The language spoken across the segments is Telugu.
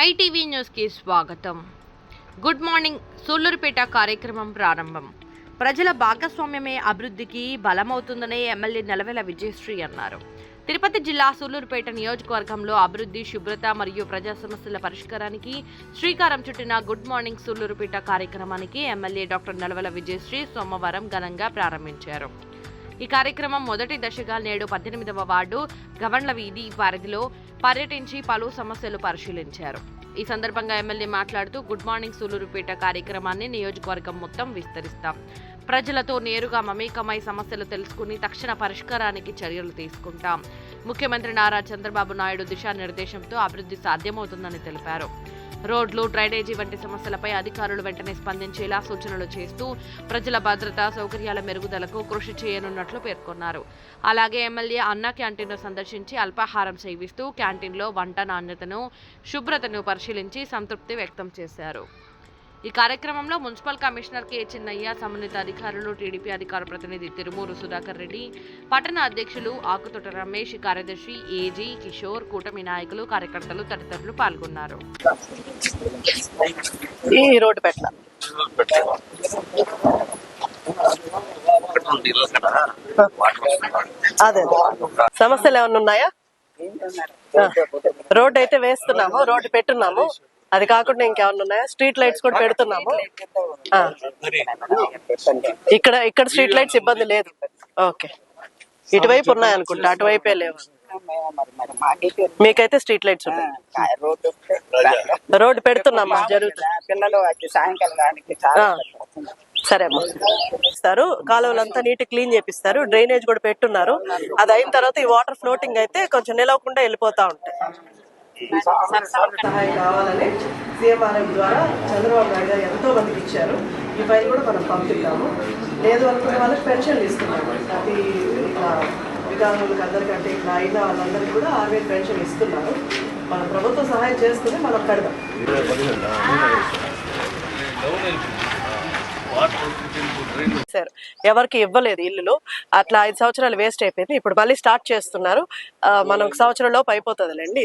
మైటీవీ న్యూస్కి స్వాగతం. గుడ్ మార్నింగ్ సూళ్ళూరుపేట కార్యక్రమం ప్రారంభం. ప్రజల భాగస్వామ్యమే అభివృద్ధికి బలమవుతుందని ఎమ్మెల్యే నెలవెల విజయశ్రీ అన్నారు. తిరుపతి జిల్లా సూళ్ళూరుపేట నియోజకవర్గంలో అభివృద్ధి శుభ్రత మరియు ప్రజా సమస్యల పరిష్కారానికి శ్రీకారం చుట్టిన గుడ్ మార్నింగ్ సూళ్ళూరుపేట కార్యక్రమానికి ఎమ్మెల్యే డాక్టర్ నెలవెల విజయశ్రీ సోమవారం ఘనంగా ప్రారంభించారు. ఈ కార్యక్రమం మొదటి దశగా నేడు పద్దెనిమిదవ వార్డు గవర్నల వీధి పరిధిలో పర్యటించి పలు సమస్యలు పరిశీలించారు. ఈ సందర్భంగా ఎమ్మెల్యే మాట్లాడుతూ గుడ్ మార్నింగ్ సూలూరుపేట కార్యక్రమాన్ని నియోజకవర్గం మొత్తం విస్తరిస్తాం. ప్రజలతో నేరుగా మమేకమై సమస్యలు తెలుసుకుని తక్షణ పరిష్కారానికి చర్యలు తీసుకుంటాం. ముఖ్యమంత్రి నారా చంద్రబాబు నాయుడు దిశానిర్దేశంతో అభివృద్ధి సాధ్యమవుతుందని తెలిపారు. రోడ్లు డ్రైనేజీ వంటి సమస్యలపై అధికారులు వెంటనే స్పందించేలా సూచనలు చేస్తూ ప్రజల భద్రత సౌకర్యాల మెరుగుదలకు కృషి చేయనున్నట్లు పేర్కొన్నారు. అలాగే ఎమ్మెల్యే అన్న క్యాంటీన్ను సందర్శించి అల్పాహారం సేవిస్తూ క్యాంటీన్లో వంట నాణ్యతను శుభ్రతను పరిశీలించి సంతృప్తి వ్యక్తం చేశారు. ఈ కార్యక్రమంలో మున్సిపల్ కమిషనర్ కె చిన్నయ్య సంబంధిత అధికారులు టీడీపీ అధికార ప్రతినిధి తిరుమూరు సుధాకర్ రెడ్డి పట్టణ అధ్యక్షులు ఆకుతోట రమేష్ కార్యదర్శి ఏజీ కిషోర్ కూటమి నాయకులు కార్యకర్తలు తదితరులు పాల్గొన్నారు. ఈ రోడ్డు పెట్ట అదే సమస్యలు ఏమైనా ఉన్నాయా? రోడ్ రోడ్డు అయితే వేస్తున్నాము రోడ్డు పెట్టున్నాము. అది కాకుండా ఇంకేమన్నా ఉన్నాయా? స్ట్రీట్ లైట్స్ కూడా పెడుతున్నాము. ఆ. ఇక్కడ ఇక్కడ స్ట్రీట్ లైట్స్ ఇబ్బంది లేదు. ఓకే. ఇటువైపు ఉన్నాయి అనుకుంటా అటువైపే లేవు. మీకైతే స్ట్రీట్ లైట్స్ ఉన్నాయి రోడ్డు. పెడుతున్నామా జరుగుతుంది. పిల్లలు వచ్చి సాయంకాలం దానికి ఆ. చాలా సరే అమ్మా. ఇస్తారు. కాలువలంతా నీట్ క్లీన్ చేపిస్తారు. డ్రైనేజ్ కూడా పెట్టున్నారు. అది అయిన తర్వాత ఈ వాటర్ ఫ్లోటింగ్ అయితే కొంచెం నిలవకుండా వెళ్ళిపోతా ఉంటాయి. సహాయం కావాలని సీఎంఆర్ఎం ద్వారా చంద్రబాబు నాయుడు గారు ఎంతో మందికి ఇచ్చారు. ఈ ఫైల్ కూడా మనం పంపిద్దాము. లేదు అనుకునే వాళ్ళకి పెన్షన్ ఇస్తున్నాము. అది ఇట్లా వికలాంగులకు అందరికంటే ఇట్లా అయిన వాళ్ళందరికీ కూడా ఆరు వేలు పెన్షన్ ఇస్తున్నారు. మన ప్రభుత్వం సహాయం చేస్తూనే మనం కడదాం. సార్ ఎవరికి ఇవ్వలేదు ఇల్లులు. అట్లా ఐదు సంవత్సరాలు వేస్ట్ అయిపోయింది. ఇప్పుడు మళ్ళీ స్టార్ట్ చేస్తున్నారు. మనం ఒక సంవత్సరంలోపు అయిపోతుందిలేండి.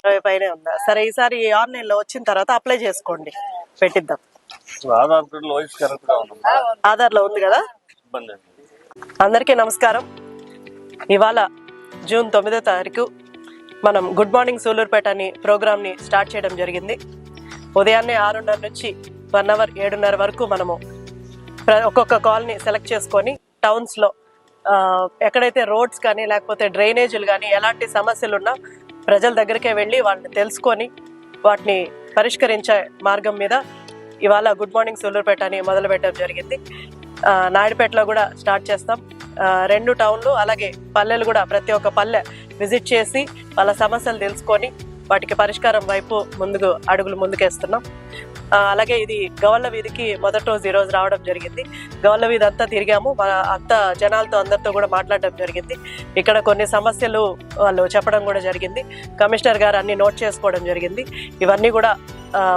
సరే. పైనే ఉందా? సరే ఈసారి ఆన్లైన్లో వచ్చిన తర్వాత అప్లై చేసుకోండి. పెట్టిద్దాం. ఆధార్లో ఉంది కదా? అందరికీ నమస్కారం. ఇవాళ జూన్ తొమ్మిదో తారీఖు. మనం గుడ్ మార్నింగ్ సూలూరుపేట అని ప్రోగ్రామ్ని స్టార్ట్ చేయడం జరిగింది. ఉదయాన్నే ఆరున్నర నుంచి వన్ అవర్ ఏడున్నర వరకు మనము ప్ర- ఒక్కొక్క కాల్ని సెలెక్ట్ చేసుకొని టౌన్స్లో ఎక్కడైతే రోడ్స్ కానీ లేకపోతే డ్రైనేజీలు కానీ ఎలాంటి సమస్యలు ఉన్నా ప్రజల దగ్గరికే వెళ్ళి వాళ్ళని తెలుసుకొని వాటిని పరిష్కరించే మార్గం మీద ఇవాళ గుడ్ మార్నింగ్ సూళ్ళూరుపేట అని మొదలు పెట్టడం జరిగింది నాయుడుపేటలో కూడా స్టార్ట్ చేస్తాం. రెండు టౌన్లు అలాగే పల్లెలు కూడా ప్రతి ఒక్క పల్లె విజిట్ చేసి వాళ్ళ సమస్యలు తెలుసుకొని వాటికి పరిష్కారం వైపు ముందుకు అడుగులు ముందుకేస్తున్నాం. అలాగే ఇది గవల్ల వీధికి మొదటి రోజు ఈరోజు రావడం జరిగింది. గవల్ల వీధి అంతా తిరిగాము. మన అత్త జనాలతో అందరితో కూడా మాట్లాడడం జరిగింది. ఇక్కడ కొన్ని సమస్యలు వాళ్ళు చెప్పడం కూడా జరిగింది. కమిషనర్ గారు అన్ని నోట్ చేసుకోవడం జరిగింది. ఇవన్నీ కూడా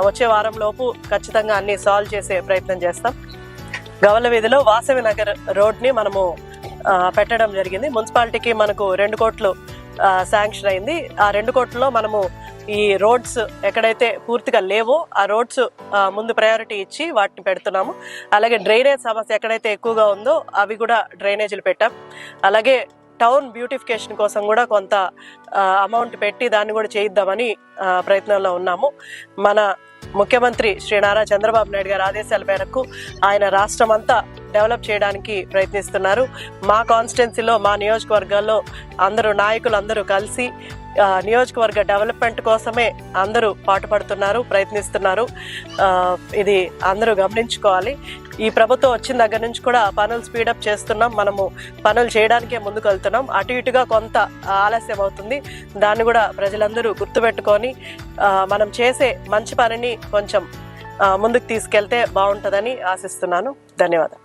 వచ్చే వారం లోపు ఖచ్చితంగా అన్ని సాల్వ్ చేసే ప్రయత్నం చేస్తాం. గవల్ల వీధిలో వాసవి నగర్ రోడ్ని మనము పెట్టడం జరిగింది. మున్సిపాలిటీకి మనకు రెండు కోట్లు శాంక్షన్ అయింది. ఆ రెండు కోట్లలో మనము ఈ రోడ్స్ ఎక్కడైతే పూర్తిగా లేవో ఆ రోడ్స్ ముందు ప్రయారిటీ ఇచ్చి వాటిని పెడుతున్నాము. అలాగే డ్రైనేజ్ సమస్య ఎక్కడైతే ఎక్కువగా ఉందో అవి కూడా డ్రైనేజీలు పెట్టాం. అలాగే టౌన్ బ్యూటిఫికేషన్ కోసం కూడా కొంత అమౌంట్ పెట్టి దాన్ని కూడా చేయిద్దామని ప్రయత్నంలో ఉన్నాము. మన ముఖ్యమంత్రి శ్రీ నారా చంద్రబాబు నాయుడు గారి ఆదేశాల మేరకు ఆయన రాష్ట్రం అంతా డెవలప్ చేయడానికి ప్రయత్నిస్తున్నారు. మా కాన్స్టిట్యున్సీలో మా నియోజకవర్గాల్లో అందరూ నాయకులు అందరూ కలిసి నియోజకవర్గ డెవలప్మెంట్ కోసమే అందరూ పాటుపడుతున్నారు ప్రయత్నిస్తున్నారు. ఇది అందరూ గమనించుకోవాలి. ఈ ప్రభుత్వం వచ్చిన దగ్గర నుంచి కూడా పనులు స్పీడప్ చేస్తున్నాం. మనము పనులు చేయడానికే ముందుకు వెళ్తున్నాం. అటు ఇటుగా కొంత ఆలస్యం అవుతుంది. దాన్ని కూడా ప్రజలందరూ గుర్తుపెట్టుకొని మనం చేసే మంచి పనిని కొంచెం ముందుకు తీసుకెళ్తే బాగుంటుందని ఆశిస్తున్నాను. ధన్యవాదాలు.